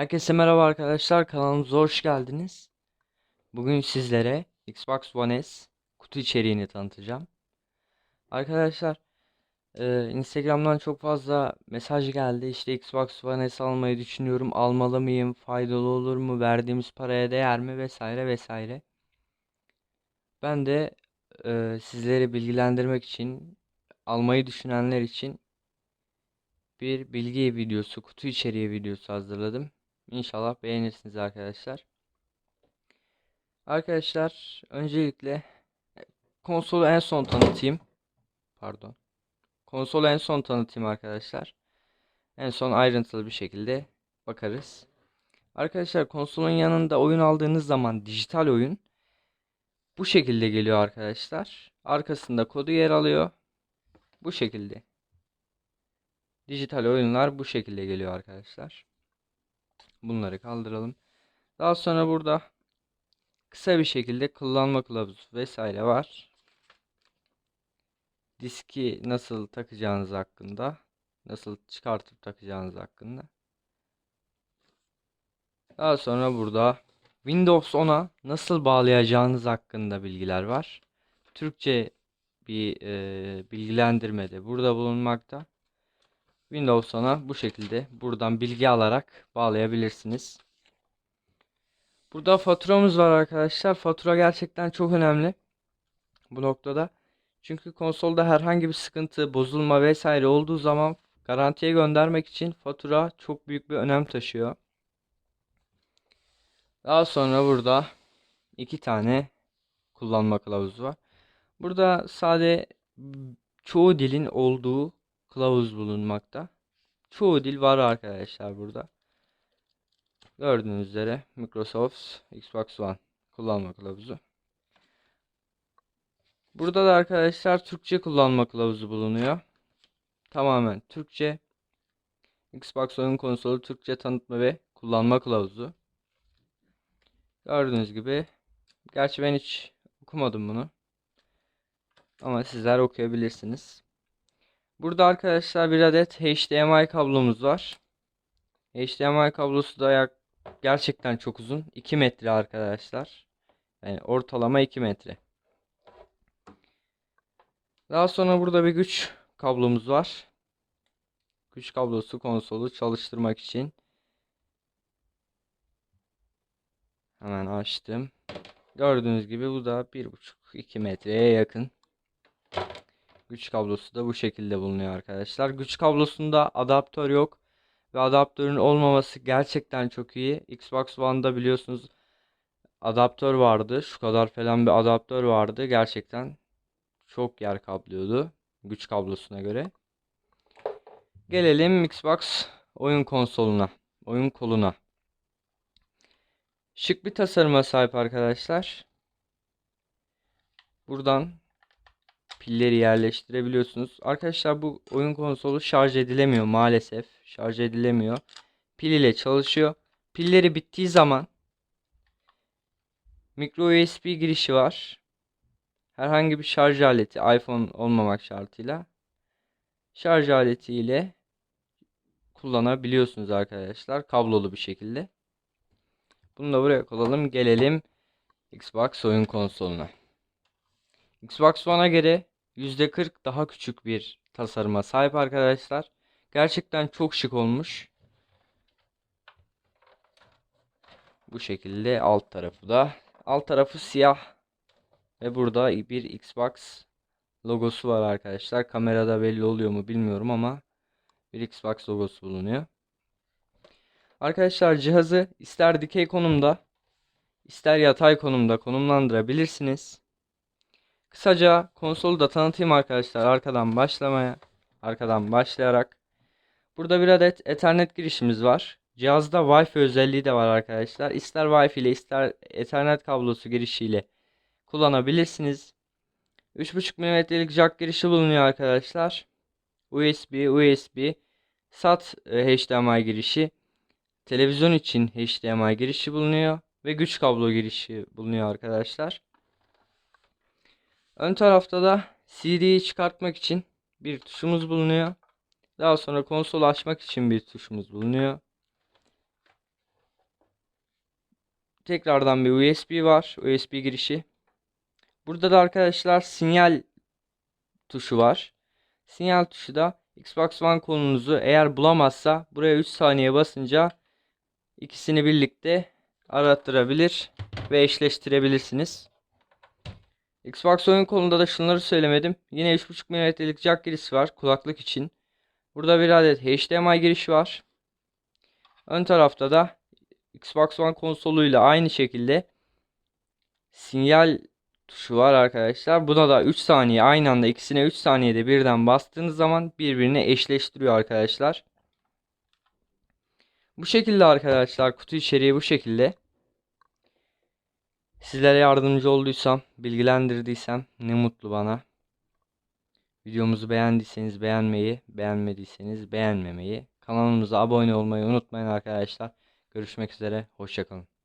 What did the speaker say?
Herkese merhaba arkadaşlar kanalımıza hoş geldiniz. Bugün sizlere Xbox One S kutu içeriğini tanıtacağım. Arkadaşlar e, Instagram'dan çok fazla mesaj geldi. İşte Xbox One S almayı düşünüyorum. Almalı mıyım? Faydalı olur mu? Verdiğimiz paraya değer mi? Vesaire vesaire. Ben de e, sizleri bilgilendirmek için almayı düşünenler için bir bilgi videosu, kutu içeriği videosu hazırladım. İnşallah beğenirsiniz arkadaşlar. Arkadaşlar öncelikle e, konsolu en son tanıtayım. Pardon. Konsolu en son tanıtayım arkadaşlar. En son ayrıntılı bir şekilde bakarız. Arkadaşlar konsolun yanında oyun aldığınız zaman dijital oyun bu şekilde geliyor arkadaşlar. Arkasında kodu yer alıyor. Bu şekilde. Dijital oyunlar bu şekilde geliyor arkadaşlar. Bunları kaldıralım. Daha sonra burada kısa bir şekilde kullanma kılavuzu vesaire var. Diski nasıl takacağınız hakkında, nasıl çıkartıp takacağınız hakkında. Daha sonra burada Windows 10'a nasıl bağlayacağınız hakkında bilgiler var. Türkçe bir e, bilgilendirme de burada bulunmakta. Windows 10'a bu şekilde buradan bilgi alarak bağlayabilirsiniz. Burada faturamız var arkadaşlar. Fatura gerçekten çok önemli bu noktada. Çünkü konsolda herhangi bir sıkıntı, bozulma vesaire olduğu zaman garantiye göndermek için fatura çok büyük bir önem taşıyor. Daha sonra burada iki tane kullanma kılavuzu var. Burada sade çoğu dilin olduğu kılavuz bulunmakta. Çoğu dil var arkadaşlar burada. Gördüğünüz üzere Microsoft Xbox One kullanma kılavuzu. Burada da arkadaşlar Türkçe kullanma kılavuzu bulunuyor. Tamamen Türkçe. Xbox oyun konsolu Türkçe tanıtma ve kullanma kılavuzu. Gördüğünüz gibi. Gerçi ben hiç okumadım bunu. Ama sizler okuyabilirsiniz. Burada arkadaşlar bir adet HDMI kablomuz var. HDMI kablosu da gerçekten çok uzun. 2 metre arkadaşlar. Yani ortalama 2 metre. Daha sonra burada bir güç kablomuz var. Güç kablosu konsolu çalıştırmak için. Hemen açtım. Gördüğünüz gibi bu da 1,5-2 metreye yakın. Güç kablosu da bu şekilde bulunuyor arkadaşlar. Güç kablosunda adaptör yok. Ve adaptörün olmaması gerçekten çok iyi. Xbox One'da biliyorsunuz adaptör vardı. Şu kadar falan bir adaptör vardı. Gerçekten çok yer kaplıyordu. Güç kablosuna göre. Gelelim Xbox oyun konsoluna. Oyun koluna. Şık bir tasarıma sahip arkadaşlar. Buradan pilleri yerleştirebiliyorsunuz. Arkadaşlar bu oyun konsolu şarj edilemiyor maalesef. Şarj edilemiyor. Pil ile çalışıyor. Pilleri bittiği zaman micro USB girişi var. Herhangi bir şarj aleti iPhone olmamak şartıyla şarj aleti ile kullanabiliyorsunuz arkadaşlar. Kablolu bir şekilde. Bunu da buraya koyalım. Gelelim Xbox oyun konsoluna. Xbox One'a göre %40 daha küçük bir tasarıma sahip arkadaşlar. Gerçekten çok şık olmuş. Bu şekilde alt tarafı da. Alt tarafı siyah. Ve burada bir Xbox logosu var arkadaşlar. Kamerada belli oluyor mu bilmiyorum ama bir Xbox logosu bulunuyor. Arkadaşlar cihazı ister dikey konumda ister yatay konumda konumlandırabilirsiniz. Kısaca konsolu da tanıtayım arkadaşlar arkadan başlamaya. Arkadan başlayarak. Burada bir adet Ethernet girişimiz var. Cihazda Wi-Fi özelliği de var arkadaşlar. İster Wi-Fi ile ister Ethernet kablosu girişiyle kullanabilirsiniz. 3.5 mm'lik jack girişi bulunuyor arkadaşlar. USB, USB, SAT e, HDMI girişi, televizyon için HDMI girişi bulunuyor ve güç kablo girişi bulunuyor arkadaşlar. Ön tarafta da CD'yi çıkartmak için bir tuşumuz bulunuyor. Daha sonra konsolu açmak için bir tuşumuz bulunuyor. tekrardan bir USB var. USB girişi. Burada da arkadaşlar sinyal tuşu var. Sinyal tuşu da Xbox One kolunuzu eğer bulamazsa buraya 3 saniye basınca ikisini birlikte arattırabilir ve eşleştirebilirsiniz. Xbox oyun kolunda da şunları söylemedim. Yine 3.5 mm'lik jack girişi var kulaklık için. Burada bir adet HDMI girişi var. Ön tarafta da Xbox One konsoluyla aynı şekilde sinyal tuşu var arkadaşlar. Buna da 3 saniye aynı anda ikisine 3 saniyede birden bastığınız zaman birbirine eşleştiriyor arkadaşlar. Bu şekilde arkadaşlar kutu içeriği bu şekilde. Sizlere yardımcı olduysam, bilgilendirdiysem ne mutlu bana. Videomuzu beğendiyseniz beğenmeyi, beğenmediyseniz beğenmemeyi, kanalımıza abone olmayı unutmayın arkadaşlar. Görüşmek üzere, hoşçakalın.